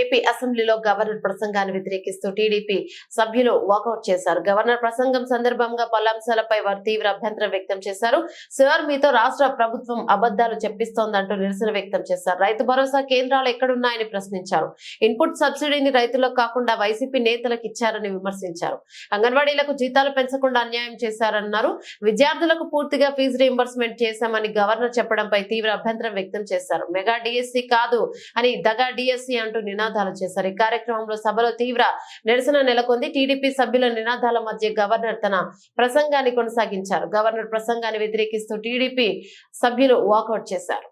AP అసెంబ్లీలో governor ప్రసంగాన్ని వ్యతిరేకిస్తూ టీడీపీ సభ్యులు వాకౌట్ చేశారు. గవర్నర్ ప్రసంగం సందర్భంగా పలు అంశాలపై వారు తీవ్ర అభ్యంతరం వ్యక్తం చేశారు. సార్ మీతో రాష్ట్ర ప్రభుత్వం అబద్దాలు చెప్పిస్తోందంటూ నిరసన వ్యక్తం చేశారు. రైతు భరోసా కేంద్రాలు ఎక్కడున్నాయని ప్రశ్నించారు. ఇన్పుట్ సబ్సిడీని రైతులకు కాకుండా వైసీపీ నేతలకు ఇచ్చారని విమర్శించారు. అంగన్వాడీలకు జీతాలు పెంచకుండా అన్యాయం చేశారన్నారు. విద్యార్థులకు పూర్తిగా ఫీజు రీఎంబర్స్మెంట్ చేశామని గవర్నర్ చెప్పడంపై తీవ్ర అభ్యంతరం వ్యక్తం చేశారు. మెగా డిఎస్సి కాదు అని దగా డిఎస్సి అంటూ నినాదాలు చేశారు. ఈ కార్యక్రమంలో సభలో తీవ్ర నిరసన నెలకొంది. టీడీపీ సభ్యుల నినాదాల మధ్య గవర్నర్ తన ప్రసంగాన్ని కొనసాగించారు. గవర్నర్ ప్రసంగాన్ని వ్యతిరేకిస్తూ టీడీపీ సభ్యులు వాకౌట్ చేశారు.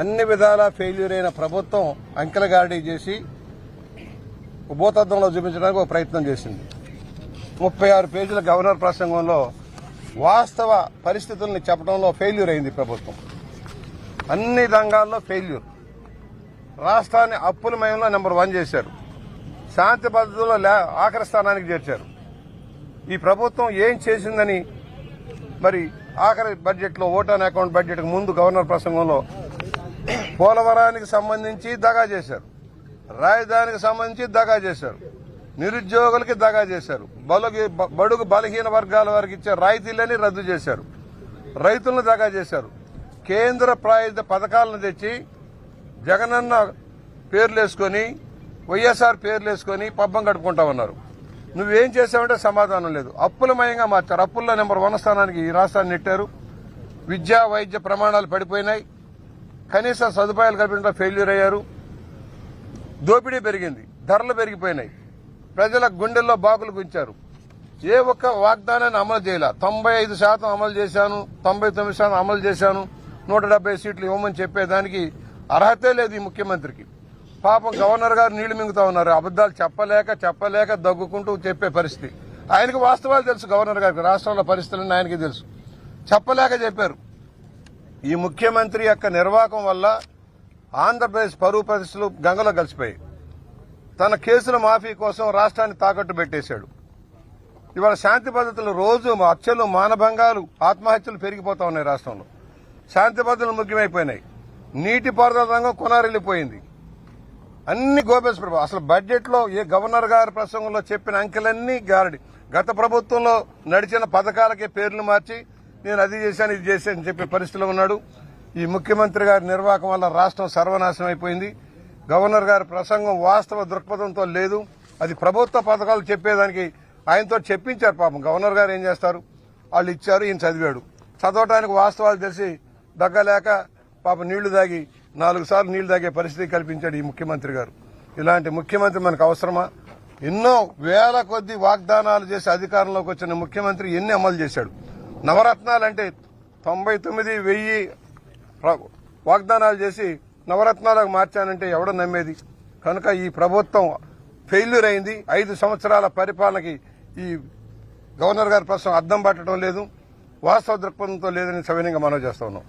అన్ని విధాల ఫెయిల్యూర్ అయిన ప్రభుత్వం అంకెలగాడి చేసి ఉభోతత్వంలో చూపించడానికి ఒక ప్రయత్నం చేసింది. ముప్పై ఆరు పేజీల గవర్నర్ ప్రసంగంలో వాస్తవ పరిస్థితుల్ని చెప్పడంలో ఫెయిల్యూర్ అయింది ప్రభుత్వం. అన్ని రంగాల్లో ఫెయిల్యూర్ రాష్ట్రాన్ని అప్పుల మయంలో నెంబర్ వన్ చేశారు. శాంతి భద్రతలో ఆఖరి స్థానానికి చేర్చారు. ఈ ప్రభుత్వం ఏం చేసిందని మరి ఆఖరి బడ్జెట్లో ఓటాన్ అకౌంట్ బడ్జెట్ ముందు గవర్నర్ ప్రసంగంలో పోలవరానికి సంబంధించి దగా చేశారు. రాజధానికి సంబంధించి దగా చేశారు. నిరుద్యోగులకి దగా చేశారు. బలుగు బడుగు బలహీన వర్గాల వారికి ఇచ్చే రాయితీలని రద్దు చేశారు. రైతులను దగా చేశారు. కేంద్ర ప్రాయుధ పథకాలను తెచ్చి జగనన్న పేర్లు వేసుకొని వైఎస్ఆర్ పేర్లు వేసుకొని పబ్బం కట్టుకుంటా ఉన్నారు. నువ్వేం చేసావంటే సమాధానం లేదు. అప్పులమయంగా మార్చారు. అప్పుల్లో నెంబర్ వన్ స్థానానికి ఈ రాష్ట్రాన్ని నెట్టారు. విద్యా వైద్య ప్రమాణాలు పడిపోయినాయి. కనీస సదుపాయాలు కల్పించడం ఫెయిల్యూర్ అయ్యారు. దోపిడీ పెరిగింది. ధరలు పెరిగిపోయినాయి. ప్రజల గుండెల్లో బాకులు గుంచారు. ఏ ఒక్క వాగ్దానాన్ని అమలు చేయలే. తొంభై ఐదు శాతం అమలు చేశాను తొంభై తొమ్మిది శాతం అమలు చేశాను నూట డెబ్బై సీట్లు ఇవ్వమని చెప్పేదానికి అర్హతే లేదు ఈ ముఖ్యమంత్రికి. పాపం గవర్నర్ గారు నీళ్ళు మింగుతా ఉన్నారు. అబద్దాలు చెప్పలేక చెప్పలేక దగ్గుకుంటూ చెప్పే పరిస్థితి. ఆయనకు వాస్తవాలు తెలుసు గవర్నర్ గారికి. రాష్ట్రంలో పరిస్థితులన్నీ ఆయనకి తెలుసు. చెప్పలేక చెప్పారు. ఈ ముఖ్యమంత్రి యొక్క నిర్వాహకం వల్ల ఆంధ్రప్రదేశ్ పరువు పరిస్థితులు గంగలో కలిసిపోయాయి. తన కేసుల మాఫీ కోసం రాష్ట్రాన్ని తాకట్టు పెట్టేశాడు. ఇవాళ శాంతి భద్రతలు రోజు హత్యలు మానభంగాలు ఆత్మహత్యలు పెరిగిపోతా ఉన్నాయి రాష్ట్రంలో. శాంతి భద్రతలు ముఖ్యమైపోయినాయి. నీటిపారుదల రంగం కొనారెళ్ళిపోయింది అన్ని గోపేశ్వర అసలు బడ్జెట్లో ఏ గవర్నర్ గారి ప్రసంగంలో చెప్పిన అంకెలన్నీ గారడి గత ప్రభుత్వంలో నడిచిన పథకాలకే పేర్లు మార్చి నేను అది చేశాను ఇది చేశాను అని చెప్పే పరిస్థితిలో ఉన్నాడు. ఈ ముఖ్యమంత్రి గారి నిర్వాహకం వల్ల రాష్ట్రం సర్వనాశనం అయిపోయింది. గవర్నర్ గారి ప్రసంగం వాస్తవ దృక్పథంతో లేదు. అది ప్రభుత్వ పథకాలు చెప్పేదానికి ఆయనతో చెప్పించారు పాపం. గవర్నర్ గారు ఏం చేస్తారు? వాళ్ళు ఇచ్చారు ఈయన చదివాడు. చదవటానికి వాస్తవాలు తెలిసి దగ్గలేక పాప నీళ్ళు దాగి నాలుగు సార్లు నీళ్ళు తాగే పరిస్థితి కల్పించాడు ఈ ముఖ్యమంత్రి గారు. ఇలాంటి ముఖ్యమంత్రి మనకు అవసరమా? ఎన్నో వేల కొద్ది వాగ్దానాలు చేసి అధికారంలోకి వచ్చిన ముఖ్యమంత్రి ఎన్ని అమలు చేశాడు? నవరత్నాలు అంటే తొంభై తొమ్మిది వెయ్యి వాగ్దానాలు చేసి నవరత్నాలకు మార్చానంటే ఎవడో నమ్మేది? కనుక ఈ ప్రభుత్వం ఫెయిల్యూర్ అయింది. ఐదు సంవత్సరాల పరిపాలనకి ఈ గవర్నర్ గారి ప్రశ్న అద్దం పట్టడం లేదు. వాస్తవ దృక్పథంతో లేదని సవినయంగా మనవి చేస్తా ఉన్నాం.